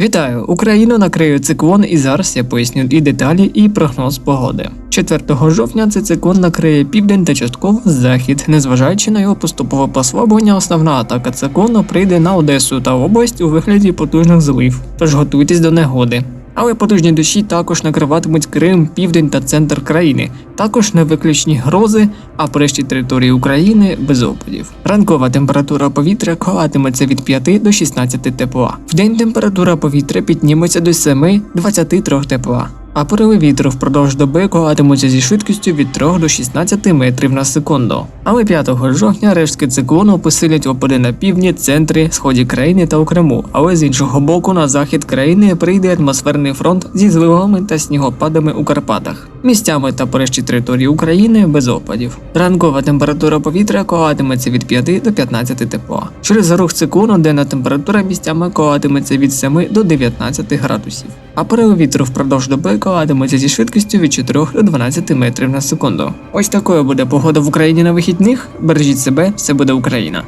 Вітаю! Україну накриє циклон, і зараз я поясню і деталі, і прогноз погоди. 4 жовтня цей циклон накриє південь та частково захід. Незважаючи на його поступове послаблення, основна атака циклону прийде на Одесу та область у вигляді потужних злив. Тож готуйтесь до негоди. Але потужні дощі також накриватимуть Крим, південь та центр країни. Також не виключні грози, а по території України без опадів. Ранкова температура повітря коливатиметься від 5 до 16 тепла. Вдень температура повітря підніметься до 7-23 тепла. А пориви вітру впродовж доби коливатимуться зі швидкістю від 3 до 16 метрів на секунду. Але 5 жовтня рештки циклону посилять опади на півдні, центрі, сході країни та у Криму. Але з іншого боку, на захід країни прийде атмосферний фронт зі зливами та снігопадами у Карпатах. Місцями та по решті території України без опадів. Ранкова температура повітря коливатиметься від 5 до 15 тепла. Через рух циклону денна температура місцями коливатиметься від 7 до 19 градусів. А пориви вітру впродовж доби коливатимуться зі швидкістю від 4 до 12 метрів на секунду. Ось такою буде погода в Україні на вихідних. Бережіть себе, все буде Україна.